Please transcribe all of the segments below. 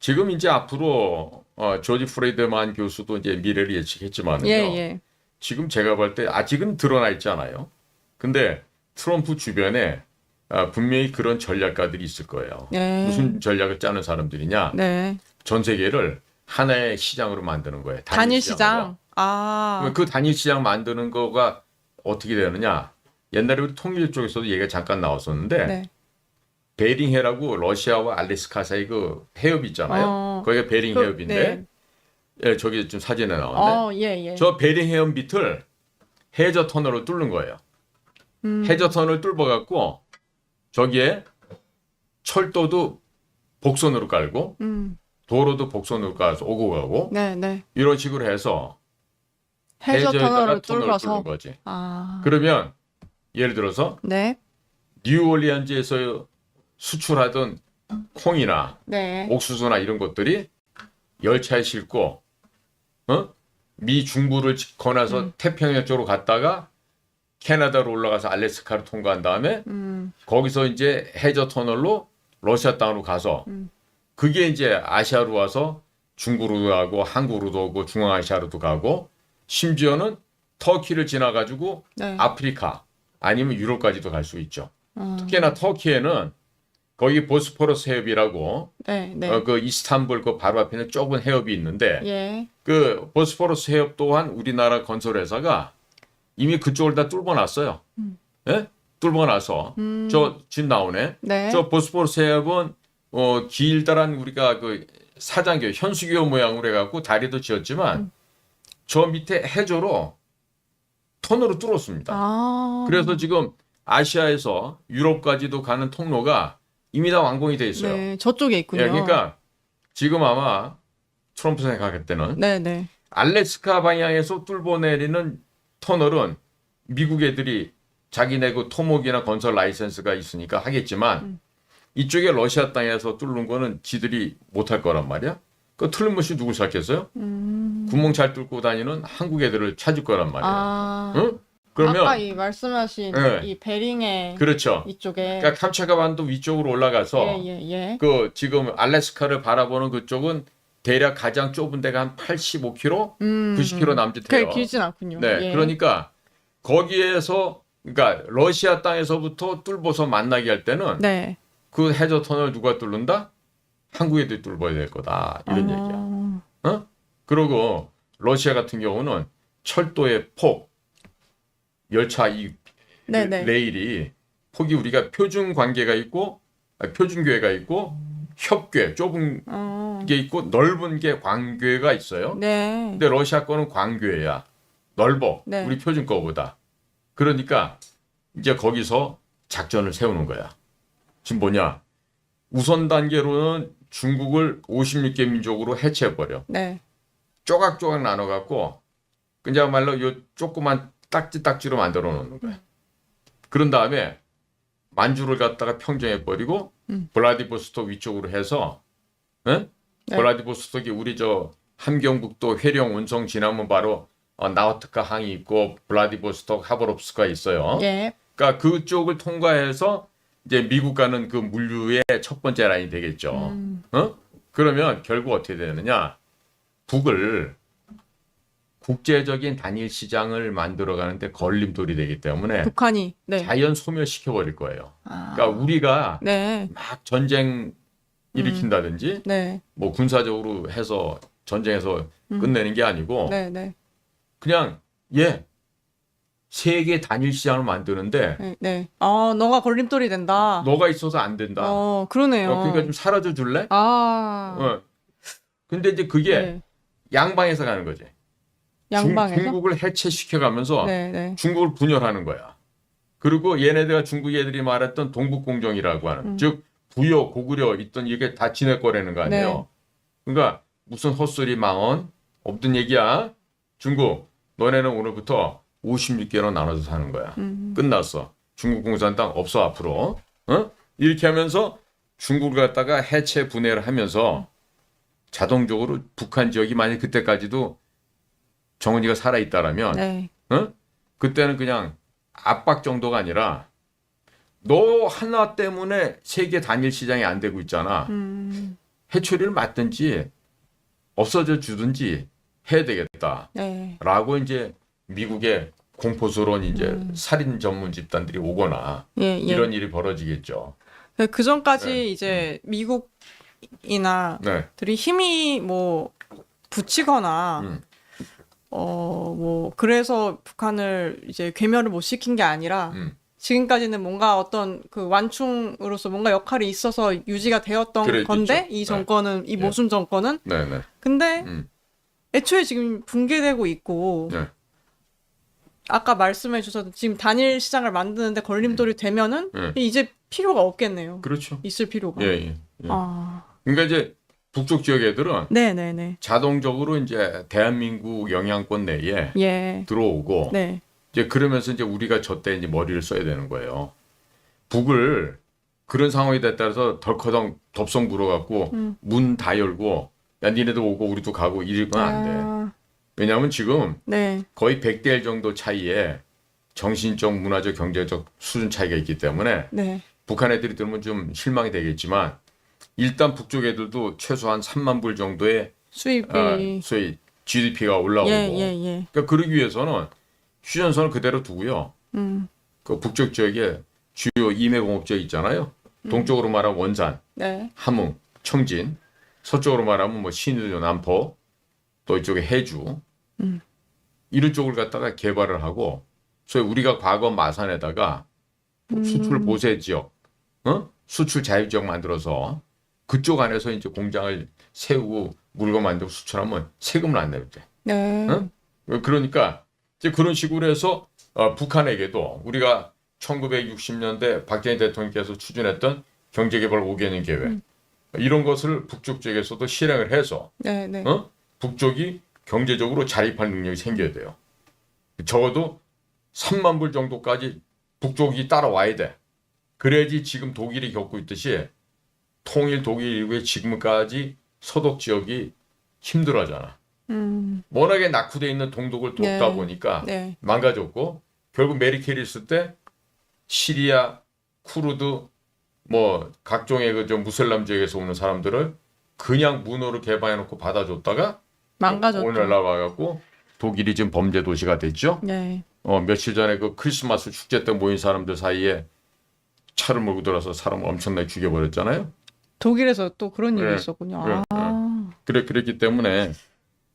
지금 이제 앞으로 어, 조지 프레이드만 교수도 이제 미래를 예측했지만요. 예, 예. 지금 제가 볼 때 아직은 드러나 있지 않아요. 근데 트럼프 주변에 아, 분명히 그런 전략가들이 있을 거예요. 예. 무슨 전략을 짜는 사람들이냐? 네. 전 세계를 하나의 시장으로 만드는 거예요. 단일. 시장. 아. 그 단일 시장 만드는 거가 어떻게 되느냐? 옛날에 우리 통일 쪽에서도 얘기가 잠깐 나왔었는데 네. 베링해라고 러시아와 알래스카 사이 그 해협 있잖아요. 어. 거기가 베링 그, 해협인데 예, 저기 좀 사진에 나오는데 어, 예, 예. 저 베링 해협 밑을 해저 터널로 뚫는 거예요. 음. 해저 터널 뚫어 갖고 저기에 철도도 복선으로 깔고 음. 도로도 복선으로 깔아서 오고 가고 네, 네. 이런 식으로 해서 해저 터널을 터널을 뚫는 거지. 아. 그러면 예를 들어서 네. 뉴올리언즈에서 수출하던 콩이나 네. 옥수수나 이런 것들이 열차에 싣고 어? 미 중부를 건너서 음. 태평양 쪽으로 갔다가 캐나다로 올라가서 알래스카를 통과한 다음에 음. 거기서 이제 해저 터널로 러시아 땅으로 가서 음. 그게 이제 아시아로 와서 중국으로 가고 한국으로도 오고 중앙아시아로도 가고 심지어는 터키를 지나가지고 네. 아프리카 아니면 유럽까지도 갈 수 있죠. 어. 특히나 터키에는 거기 보스포러스 해협이라고 네, 네. 어, 그 이스탄불 그 바로 앞에 있는 좁은 해협이 있는데 예. 그 보스포러스 해협 또한 우리나라 건설회사가 이미 그쪽을 다 뚫어놨어요. 음. 예? 뚫어놔서 음. 저 지금 나오네. 네. 저 보스포러스 해협은 어, 길다란 우리가 그 사장교 현수교 모양으로 해갖고 다리도 지었지만 음. 저 밑에 해저로 터널을 뚫었습니다. 아. 그래서 지금 아시아에서 유럽까지도 가는 통로가 이미 다 완공이 돼 있어요. 네, 저쪽에 있군요. 예, 그러니까 지금 아마 트럼프 생각할 때는 네, 네. 알래스카 방향에서 뚫어내리는 터널은 미국 애들이 자기네 그 토목이나 건설 라이센스가 있으니까 하겠지만 음. 이쪽에 러시아 땅에서 뚫는 거는 지들이 못할 거란 말이야. 그 틀림없이 누굴 찾겠어요? 음. 구멍 잘 뚫고 다니는 한국 애들을 찾을 거란 말이야. 아. 응? 그러면 아까 이 말씀하신 네. 이 베링의 그렇죠. 이쪽에 그러니까 캄차카 반도 위쪽으로 올라가서 예, 예, 예. 그 지금 알래스카를 바라보는 그쪽은 대략 가장 좁은 데가 한 85km, 음. 90km 남짓해요. 그게 길진 않군요. 네, 예. 그러니까 거기에서 그러니까 러시아 땅에서부터 뚫어서 만나게 할 때는 네. 그 해저 터널 누가 뚫는다? 한국 애들이 뚫어야 될 거다 이런 아. 얘기야. 어? 그리고 러시아 같은 경우는 철도의 폭, 열차 이 네, 네. 레일이 폭이 우리가 표준 관계가 있고 아, 표준 교회가 있고 협궤 좁은 어. 게 있고 넓은 게 광교회가 있어요. 네. 근데 러시아 거는 광교회야. 넓어. 네. 우리 표준 거보다. 그러니까 이제 거기서 작전을 세우는 거야. 지금 뭐냐? 우선 단계로는 중국을 56개 민족으로 해체해 버려. 네. 쪼각쪼각 나눠 갖고 그냥 말로 요 조그만 딱지 딱지로 만들어 놓는 거야. 그런 다음에 만주를 갖다가 평정해 버리고 음. 블라디보스토크 위쪽으로 해서 응? 네. 블라디보스토크이 우리 저 함경북도 회령 운성 지나면 바로 어, 나우트카 항이 있고 블라디보스토크 하버롭스크가 있어요. 예. 그러니까 그쪽을 통과해서 이제 미국 가는 그 물류의 첫 번째 라인이 되겠죠. 음. 어? 그러면 결국 어떻게 되느냐? 북을 국제적인 단일 시장을 만들어 가는데 걸림돌이 되기 때문에 북한이 네. 자연 소멸시켜 버릴 거예요. 아. 그러니까 우리가 네. 막 전쟁 일으킨다든지 네. 뭐 군사적으로 해서 전쟁에서 음. 끝내는 게 아니고 네, 네. 그냥 예 세계 단일 시장을 만드는데 네, 네. 아, 너가 걸림돌이 된다. 너가 있어서 안 된다. 어, 그러네요. 어, 그러니까 좀 사라져 줄래? 아. 어. 근데 이제 그게 네. 양방에서 가는 거지. 양방에서? 중, 국을 해체시켜가면서 네, 네. 중국을 분열하는 거야. 그리고 얘네들가 중국 애들이 말했던 동북공정이라고 하는 음. 즉 부여 고구려 있던 이게 다 지낼 거라는 거 아니에요. 네. 그러니까 무슨 헛소리 망언 없던 얘기야. 중국 너네는 오늘부터 56개로 나눠서 사는 거야. 음. 끝났어. 중국 공산당 없어 앞으로. 어? 이렇게 하면서 중국을 갖다가 해체 분해를 하면서 자동적으로 북한 지역이 만약 그때까지도 정은이가 살아 있다라면 네. 어? 그때는 그냥 압박 정도가 아니라 너 하나 때문에 세계 단일 시장이 안 되고 있잖아. 음. 해초리를 맞든지 없어져 주든지 해야 되겠다라고 네. 이제 미국의 공포스러운 이제 음. 살인 전문 집단들이 오거나 예, 예. 이런 일이 벌어지겠죠. 그 전까지 네. 이제 미국이나 네. 들이 힘이 뭐 붙이거나 음. 어 뭐 그래서 북한을 이제 괴멸을 못 시킨 게 아니라 음. 지금까지는 뭔가 어떤 그 완충으로서 뭔가 역할이 있어서 유지가 되었던 그랬겠죠. 건데 이 네. 정권은 이 예. 모순 정권은 네, 네. 근데 음. 애초에 지금 붕괴되고 있고 네. 아까 말씀해 주셔도 지금 단일 시장을 만드는데 걸림돌이 되면은 네. 이제 필요가 없겠네요. 그렇죠. 있을 필요가. 예, 예. 예. 아, 그러니까 이제 북쪽 지역 애들은 네, 네, 네. 자동적으로 이제 대한민국 영향권 내에 예, 들어오고 네, 이제 그러면서 이제 우리가 저때 이제 머리를 써야 되는 거예요. 북을 그런 상황이 됐다서 덜커덩 덥석 물어갖고 음. 문 다 열고 야 니네도 오고 우리도 가고 이러면 안 돼. 아, 왜냐하면 지금 네, 거의 100대 1 정도 차이에 정신적, 문화적, 경제적 수준 차이가 있기 때문에 네, 북한 애들이 들으면 좀 실망이 되겠지만 일단 북쪽 애들도 최소한 3만 불 정도의 수입이 아, 소위 GDP가 올라오고 예, 예, 예. 그러니까 그러기 위해서는 휴전선을 그대로 두고요. 음, 그 북쪽 지역에 주요 임해공업지역 있잖아요. 음. 동쪽으로 말하면 원산, 네, 함흥, 청진, 서쪽으로 말하면 뭐 신의도, 남포, 또 이쪽에 해주 음. 이런 쪽을 갖다가 개발을 하고 소위 우리가 과거 마산에다가 음. 수출 보세 지역, 어? 수출 자유 지역 만들어서 그쪽 안에서 이제 공장을 세우고 물건 만들고 수출하면 세금을 안 내도 돼. 네, 응? 그러니까 이제 그런 식으로 해서 어, 북한에게도 우리가 1960년대 박정희 대통령께서 추진했던 경제개발 5개년 계획 음. 이런 것을 북쪽 지역에서도 실행을 해서 네, 네. 어? 북쪽이 경제적으로 자립할 능력이 생겨야 돼요. 적어도 3만 불 정도까지 북쪽이 따라와야 돼. 그래야지 지금 독일이 겪고 있듯이 통일 독일 이후에 지금까지 서독 지역이 힘들어하잖아. 음, 워낙에 낙후돼 있는 동독을 돕다 네. 보니까 네, 망가졌고 결국 메리켈이 있을 때 시리아, 쿠르드 뭐 각종의 그좀 무슬람 지역에서 오는 사람들을 그냥 문호로 개방해 놓고 받아줬다가 망가졌죠. 오늘 나와갖고 독일이 지금 범죄 도시가 됐죠. 네, 어 며칠 전에 그 크리스마스 축제 때 모인 사람들 사이에 차를 몰고 들어서 사람을 엄청나게 죽여버렸잖아요. 독일에서 또 그런 일이 네, 있었군요. 네, 아, 그래 그랬기 때문에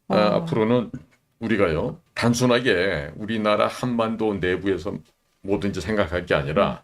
아, 어. 앞으로는 우리가요 단순하게 우리나라 한반도 내부에서 뭐든지 생각할 게 아니라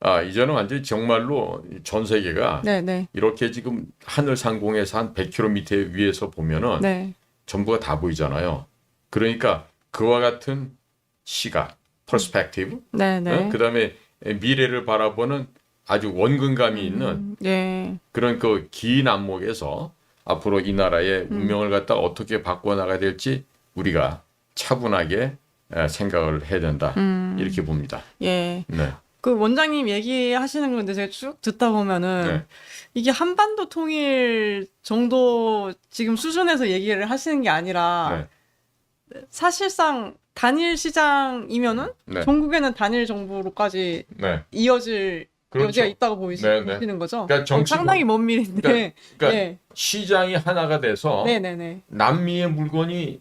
아 이제는 완전히 정말로 전 세계가 네, 네, 이렇게 지금 하늘 상공에서 한 100km 위에서 보면은 네, 전부가 다 보이잖아요. 그러니까 그와 같은 시각, 퍼스펙티브, 네, 네. 그 다음에 미래를 바라보는 아주 원근감이 있는 음, 네, 그런 그 긴 안목에서 앞으로 이 나라의 운명을 갖다 어떻게 바꿔 나가야 될지 우리가 차분하게 에, 생각을 해야 된다. 음, 이렇게 봅니다. 예. 네, 그 원장님 얘기하시는 건데 제가 쭉 듣다 보면은 네. 이게 한반도 통일 정도 지금 수준에서 얘기를 하시는 게 아니라 사실상 단일 시장이면은 네, 전국에는 단일 정부로까지 네, 이어질 그렇죠. 여지가 있다고 보이시, 네, 네. 보시는 거죠? 그러니까 어, 정치 상당히 먼 미래인데. 그러니까 예. 시장이 하나가 돼서 네네네. 남미의 물건이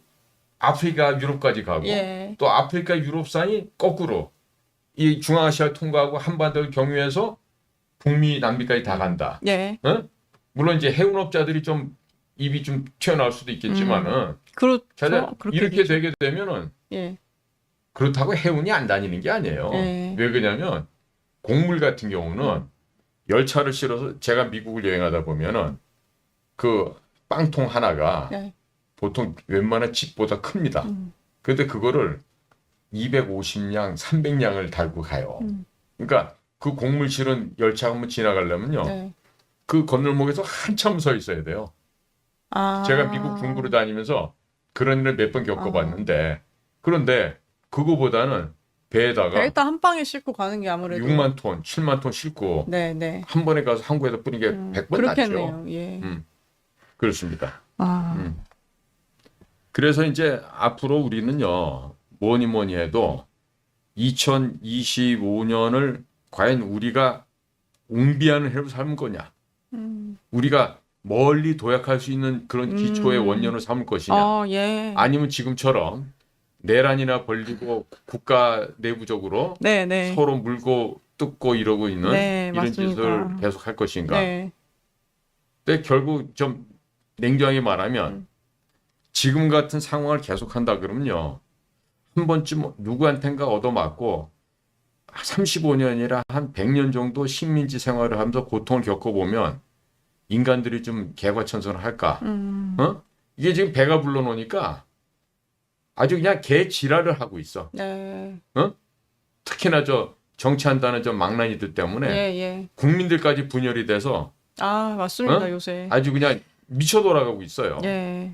아프리카, 유럽까지 가고 예. 또 아프리카, 유럽산이 거꾸로 이 중앙아시아 통과하고 한반도를 경유해서 북미, 남미까지 다 간다. 예. 어? 물론 이제 해운업자들이 좀 입이 좀 튀어나올 수도 있겠지만은 그렇죠. 자자 그렇게 이렇게 되죠. 되게 되면은 예. 그렇다고 해운이 안 다니는 게 아니에요. 네. 왜 그러냐면 곡물 같은 경우는 열차를 실어서 제가 미국을 여행하다 보면은 그 빵통 하나가 네. 보통 웬만한 집보다 큽니다. 음. 근데 그거를 250량, 300량을 달고 가요. 음. 그러니까 그 곡물 실은 열차가 한번 지나가려면요. 네. 그 건널목에서 한참 서 있어야 돼요. 아. 제가 미국 군부를 다니면서 그런 일을 몇 번 겪어봤는데 그런데 그거보다는 배에다가 일단 한 방에 싣고 가는 게 아무래도 6만 톤, 7만 톤 싣고 네, 네. 한 번에 가서 한국에다 뿌린 게 음, 100번 낫죠. 그렇겠네요. 예. 음. 그렇습니다. 아. 음. 그래서 이제 앞으로 우리는요, 뭐니 뭐니 해도 2025년을 과연 우리가 웅비하는 해로 살는 거냐? 음. 우리가 멀리 도약할 수 있는 그런 기초의 음. 원년을 삼을 것이냐 어, 예. 아니면 지금처럼 내란이나 벌리고 국가 내부적으로 네, 네. 서로 물고 뜯고 이러고 있는 네, 이런 맞습니다. 짓을 계속 할 것인가 네. 근데 결국 좀 냉정하게 말하면 음. 지금 같은 상황을 계속한다 그러면요 한 번쯤 누구한텐가 얻어맞고 35년이라 한 100년 정도 식민지 생활을 하면서 고통을 겪어보면 인간들이 좀 개과천선을 할까? 음. 어? 이게 지금 배가 불러놓으니까 아주 그냥 개 지랄을 하고 있어. 네. 특히나 저 정치한다는 저 망나니들 때문에 예, 예. 국민들까지 분열이 돼서 아, 맞습니다, 어? 요새. 아주 그냥 미쳐 돌아가고 있어요. 예.